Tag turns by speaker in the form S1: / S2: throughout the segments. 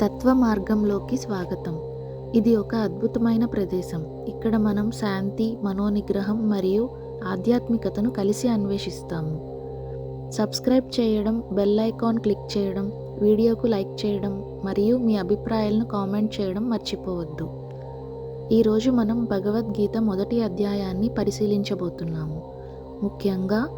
S1: తత్వ మార్గంలోకి స్వాగతం. ఇది ఒక అద్భుతమైన ప్రదేశం. ఇక్కడ మనం శాంతి మనోనిగ్రహం మరియు ఆధ్యాత్మికతను కలిసి అన్వేషిస్తాము. సబ్స్క్రైబ్ చేయడం బెల్ ఐకాన్ క్లిక్ చేయడం వీడియోకు లైక్ చేయడం మరియు మీ అభిప్రాయాలను కామెంట్ చేయడం మర్చిపోవద్దు. ఈరోజు మనం భగవద్గీత మొదటి అధ్యాయాన్ని పరిశీలించబోతున్నాము. ముఖ్యంగా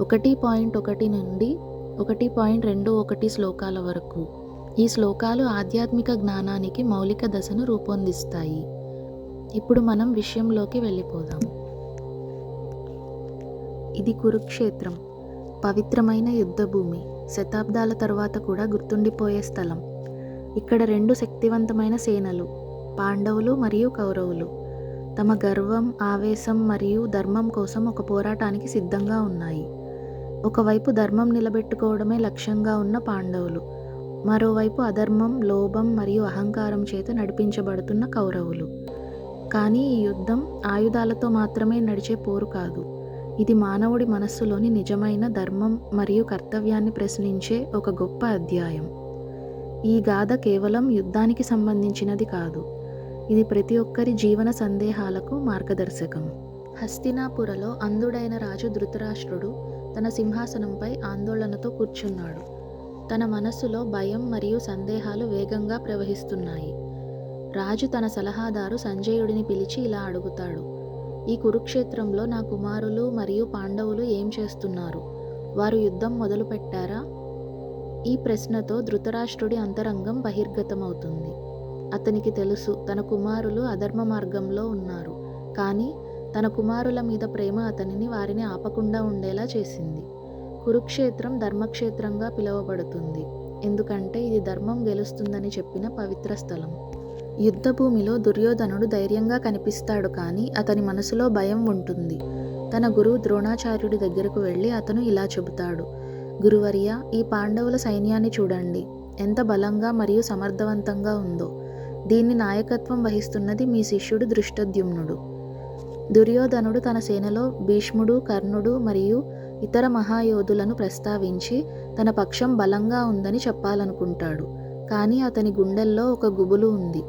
S1: ఒకటి పాయింట్ ఒకటి నుండి ఒకటి పాయింట్ రెండు ఒకటి శ్లోకాల వరకు. ఈ శ్లోకాలు ఆధ్యాత్మిక జ్ఞానానికి మౌలిక దశను రూపొందిస్తాయి. ఇప్పుడు మనం విషయంలోకి వెళ్ళిపోదాం. ఇది కురుక్షేత్రం. పవిత్రమైన యుద్ధభూమి. శతాబ్దాల తర్వాత కూడా గుర్తుండిపోయే స్థలం. ఇక్కడ రెండు శక్తివంతమైన సేనలు పాండవులు మరియు కౌరవులు. తమ గర్వం ఆవేశం మరియు ధర్మం కోసం ఒక పోరాటానికి సిద్ధంగా ఉన్నాయి. ఒకవైపు ధర్మం నిలబెట్టుకోవడమే లక్ష్యంగా ఉన్న పాండవులు. మరోవైపు అధర్మం లోభం మరియు అహంకారం చేత నడిపించబడుతున్న కౌరవులు. కానీ ఈ యుద్ధం ఆయుధాలతో మాత్రమే నడిచే పోరు కాదు. ఇది మానవుడి మనస్సులోని నిజమైన ధర్మం మరియు కర్తవ్యాన్ని ప్రశ్నించే ఒక గొప్ప అధ్యాయం. ఈ గాథ కేవలం యుద్ధానికి సంబంధించినది కాదు. ఇది ప్రతి ఒక్కరి జీవన సందేహాలకు మార్గదర్శకం. హస్తినాపురలో అంధుడైన రాజు ధృతరాష్ట్రుడు తన సింహాసనంపై ఆందోళనతో కూర్చున్నాడు. తన మనస్సులో భయం మరియు సందేహాలు వేగంగా ప్రవహిస్తున్నాయి. రాజు తన సలహాదారు సంజయుడిని పిలిచి ఇలా అడుగుతాడు ఈ కురుక్షేత్రంలో నా కుమారులు మరియు పాండవులు ఏం చేస్తున్నారు? వారు యుద్ధం మొదలుపెట్టారా? ఈ ప్రశ్నతో ధృతరాష్ట్రుడి అంతరంగం బహిర్గతమవుతుంది. అతనికి తెలుసు తన కుమారులు అధర్మ మార్గంలో ఉన్నారు కానీ తన కుమారుల మీద ప్రేమ అతనిని వారిని ఆపకుండా ఉండేలా చేసింది. కురుక్షేత్రం ధర్మక్షేత్రంగా పిలువబడుతుంది. ఎందుకంటే ఇది ధర్మం గెలుస్తుందని చెప్పిన పవిత్ర స్థలం. యుద్ధభూమిలో దుర్యోధనుడు ధైర్యంగా కనిపిస్తాడు కానీ అతని మనసులో భయం ఉంటుంది. తన గురువు ద్రోణాచార్యుడి దగ్గరకు వెళ్ళి అతను ఇలా చెబుతాడు. గురువర్య ఈ పాండవుల సైన్యాన్ని చూడండి. ఎంత బలంగా మరియు సమర్థవంతంగా ఉందో. దీన్ని నాయకత్వం వహిస్తున్నది మీ శిష్యుడు దృష్టద్యుమ్నుడు. దుర్యోధనుడు తన సేనలో భీష్ముడు కర్ణుడు మరియు ఇతర మహాయోధులను ప్రస్తావించి తన పక్షం బలంగా ఉందని చెప్పాలనుకుంటాడు. కానీ అతని గుండెల్లో ఒక గుబులు ఉంది.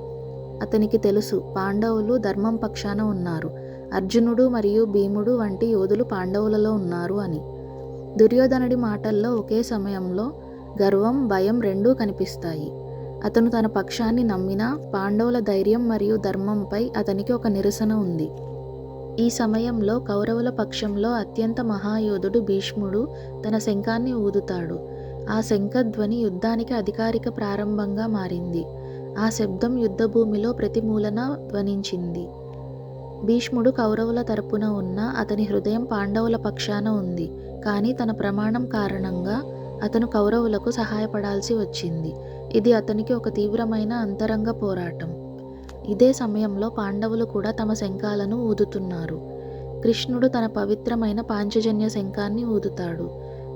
S1: అతనికి తెలుసు పాండవులు ధర్మం పక్షాన ఉన్నారు. అర్జునుడు మరియు భీముడు వంటి యోధులు పాండవులలో ఉన్నారు అని. దుర్యోధనుడి మాటల్లో ఒకే సమయంలో గర్వం భయం రెండూ కనిపిస్తాయి. అతను తన పక్షాన్ని నమ్మినా పాండవుల ధైర్యం మరియు ధర్మంపై అతనికి ఒక నిరసన ఉంది. ఈ సమయంలో కౌరవుల పక్షంలో అత్యంత మహాయోధుడు భీష్ముడు తన శంఖాన్ని ఊదుతాడు. ఆ శంఖధ్వని యుద్ధానికి అధికారిక ప్రారంభంగా మారింది. ఆ శబ్దం యుద్ధభూమిలో ప్రతి మూలన ధ్వనించింది. భీష్ముడు కౌరవుల తరపున ఉన్న అతని హృదయం పాండవుల పక్షాన ఉంది. కానీ తన ప్రమాణం కారణంగా అతను కౌరవులకు సహాయపడాల్సి వచ్చింది. ఇది అతనికి ఒక తీవ్రమైన అంతరంగ పోరాటం. ఇదే సమయంలో పాండవులు కూడా తమ శంఖాలను ఊదుతున్నారు. కృష్ణుడు తన పవిత్రమైన పాంచజన్య శంఖాన్ని ఊదుతాడు.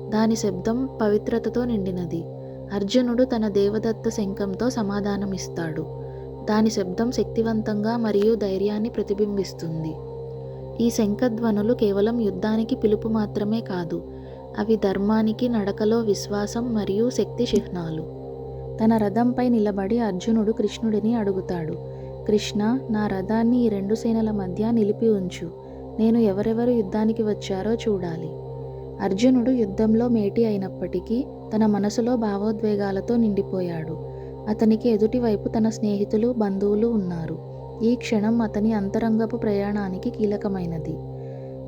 S1: దాని శబ్దం పవిత్రతతో నిండినది. అర్జునుడు తన దేవదత్త శంఖంతో సమాధానమిస్తాడు. దాని శబ్దం శక్తివంతంగా మరియు ధైర్యాన్ని ప్రతిబింబిస్తుంది. ఈ శంఖధ్వనులు కేవలం యుద్ధానికి పిలుపు మాత్రమే కాదు అవి ధర్మానికి నడకలో విశ్వాసం మరియు శక్తి చిహ్నాలు. తన రథంపై నిలబడి అర్జునుడు కృష్ణుడిని అడుగుతాడు. కృష్ణ నా రథాన్ని ఈ రెండు సేనల మధ్య నిలిపి ఉంచు. నేను ఎవరెవరు యుద్ధానికి వచ్చారో చూడాలి. అర్జునుడు యుద్ధంలో మేటి అయినప్పటికీ తన మనసులో భావోద్వేగాలతో నిండిపోయాడు. అతనికి ఎదుటివైపు తన స్నేహితులు బంధువులు ఉన్నారు. ఈ క్షణం అతని అంతరంగపు ప్రయాణానికి కీలకమైనది.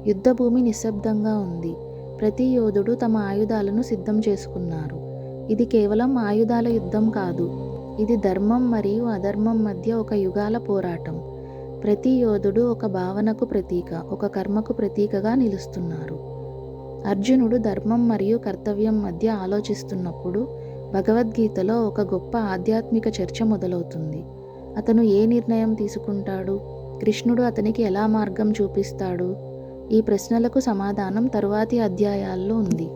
S1: యుద్ధభూమి నిశ్శబ్దంగా ఉంది. ప్రతి యోధుడు తమ ఆయుధాలను సిద్ధం చేసుకున్నారు. ఇది కేవలం ఆయుధాల యుద్ధం కాదు. ఇది ధర్మం మరియు అధర్మం మధ్య ఒక యుగాల పోరాటం. ప్రతి యోధుడు ఒక భావనకు ప్రతీక ఒక కర్మకు ప్రతీకగా నిలుస్తున్నారు. అర్జునుడు ధర్మం మరియు కర్తవ్యం మధ్య ఆలోచిస్తున్నప్పుడు భగవద్గీతలో ఒక గొప్ప ఆధ్యాత్మిక చర్చ మొదలవుతుంది. అతను ఏ నిర్ణయం తీసుకుంటాడు? కృష్ణుడు అతనికి ఎలా మార్గం చూపిస్తాడు? ఈ ప్రశ్నలకు సమాధానం తరువాతి అధ్యాయాల్లో ఉంది.